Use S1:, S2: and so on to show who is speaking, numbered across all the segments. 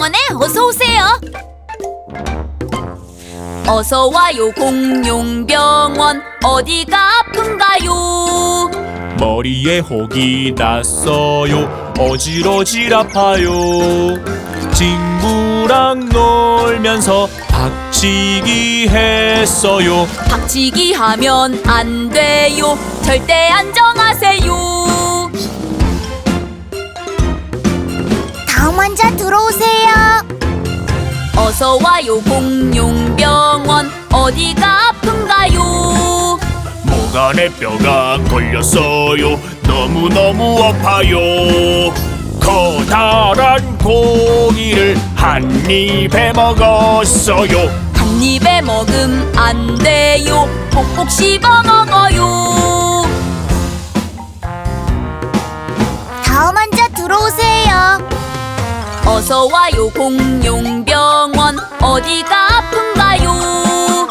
S1: 공룡병원에 어서 오세요. 어서 와요 공룡병원 어디가 아픈가요?
S2: 머리에 혹이 났어요 어지러질 아파요 친구랑 놀면서 박치기 했어요
S1: 박치기 하면 안 돼요. 절대 안정하세요.
S3: 다음 환자 들어오세요.
S1: 어서 와요 공룡병원 어디가 아픈가요?
S2: 목 안에 뼈가 걸렸어요 너무너무 아파요 커다란 고기를 한 입에 먹었어요
S1: 한 입에 먹음 안 돼요. 꼭꼭 씹어 먹어요. 어서 와요 공룡병원 어디가 아픈가요?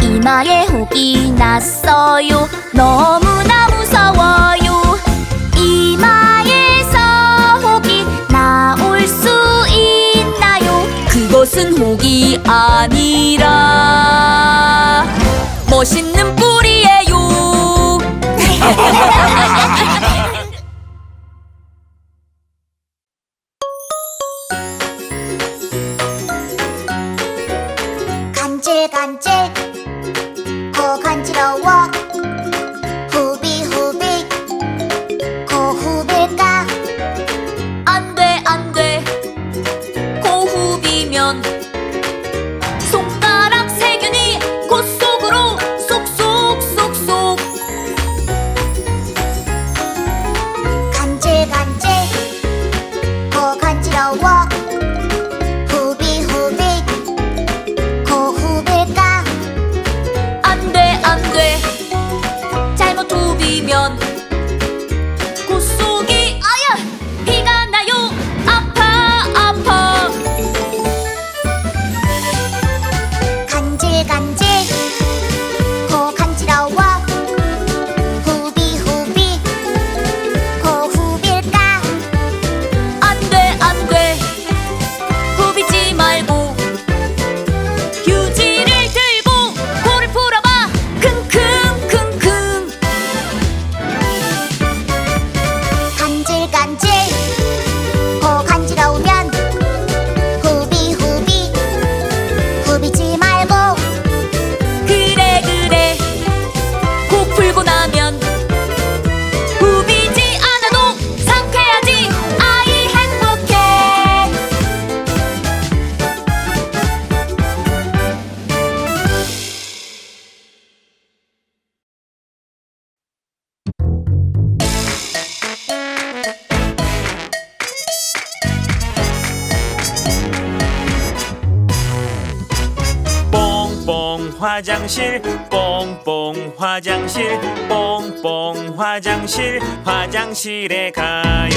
S3: 이마에 혹이 났어요. 너무나 무서워요. 이마에서 혹이 나올 수 있나요?
S1: 그것은 혹이 아니라 멋있는 뿔이에요.
S3: 간지러워
S2: 화장실 뽕뽕 화장실 뽕뽕 화장실. 화장실에 가요.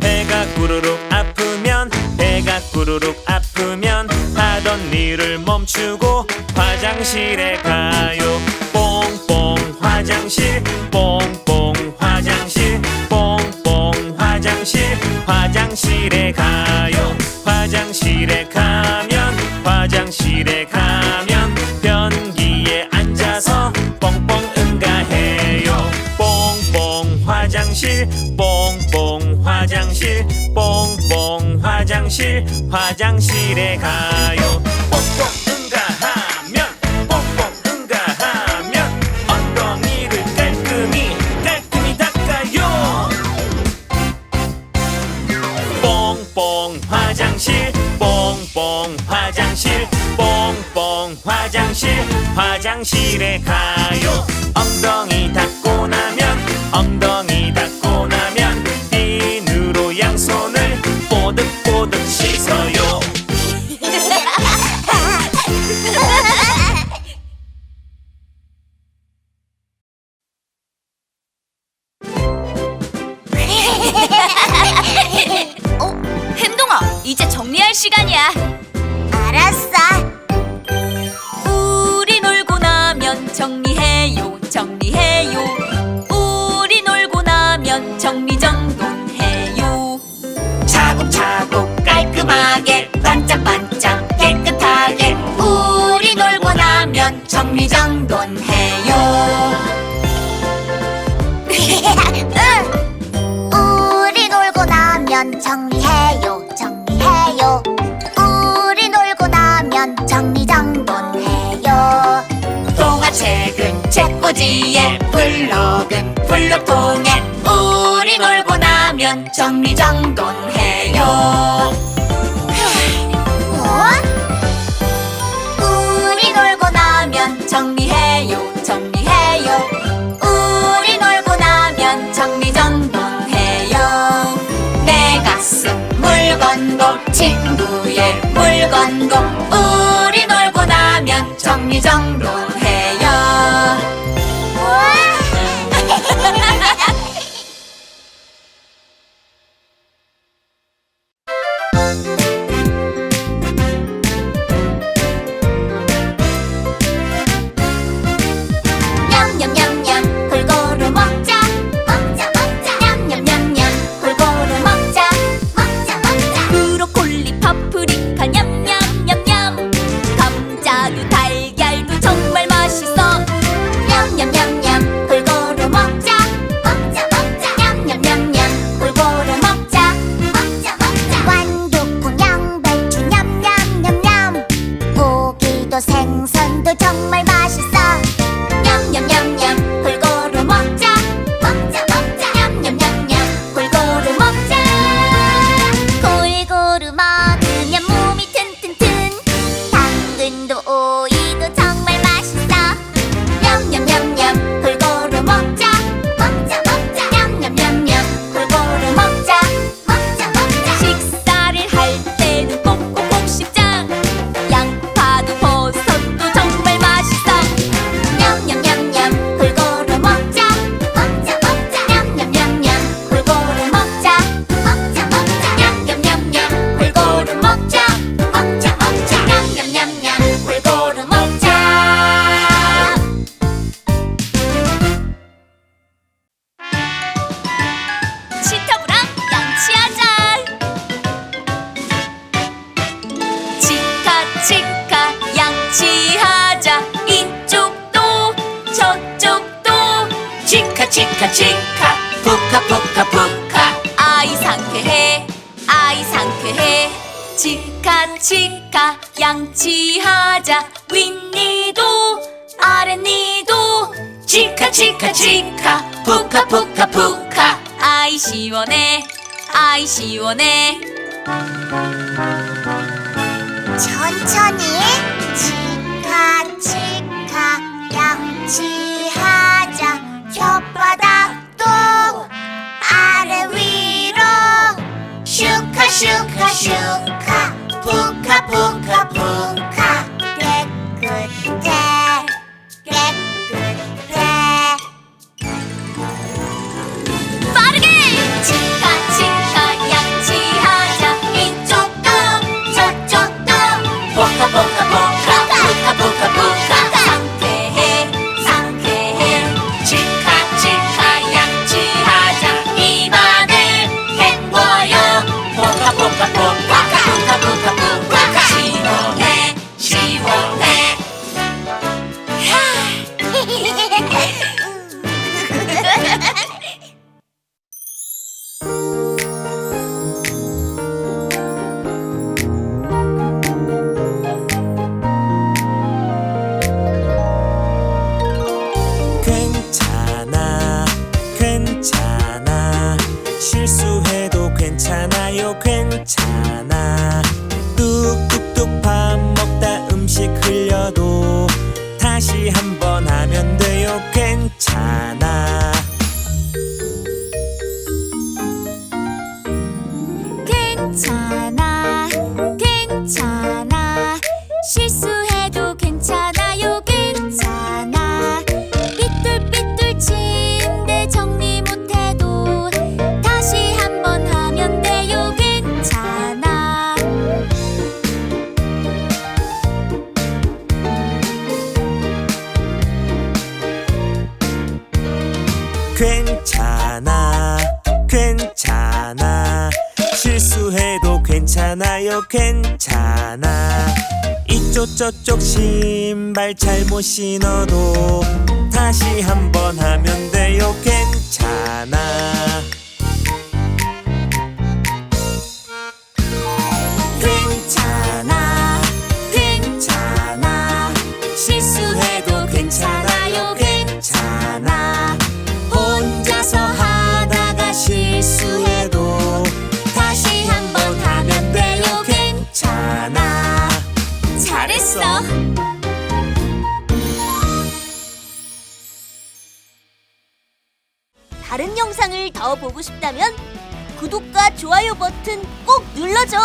S2: 배가 꾸르륵 아프면 배가 꾸르륵 아프면 하던 일을 멈추고 화장실에 가요. 뽕뽕 화장실 뽕뽕 화장실 화장실에 가요. 뽕뽕 응가하면 뽕뽕 응가하면 엉덩이를 깔끔히 깔끔히 닦아요. 뽕뽕 화장실 뽕뽕 화장실 뽕뽕 화장실 화장실에 가요. 엉덩이 닦고 나 어,
S1: 햄동아, 이제 정리할 시간이야.
S3: 알았어
S1: 우리 놀고 나면 정리해요, 정리해요. 우리 놀고 나면 정리정돈해요.
S2: 차곡차곡 깔끔하게
S1: 할아버지의 블로그 블로통에 우리 놀고 나면 정리정돈해요. 우리 놀고 나면 정리정돈해요. 친구의 물건도 우리 놀고 나면 정리정돈 치카 치카 양치하자. 윗니도 아랫니도.
S2: 치카 치카 치카 푸카 푸카 푸카.
S1: 아이 시원해 아이 시원해.
S3: 천천히 치카 치카 양치하자. 혓바닥도 아래 위로. 슈카 슈카 슈카
S2: 괜찮아 괜찮아. 실수해도 괜찮아요 괜찮아. 이쪽 저쪽 신발 잘못 신어도 다시 한번 하면 돼요.
S1: 더 보고 싶다면 구독과 좋아요 버튼 꼭 눌러줘.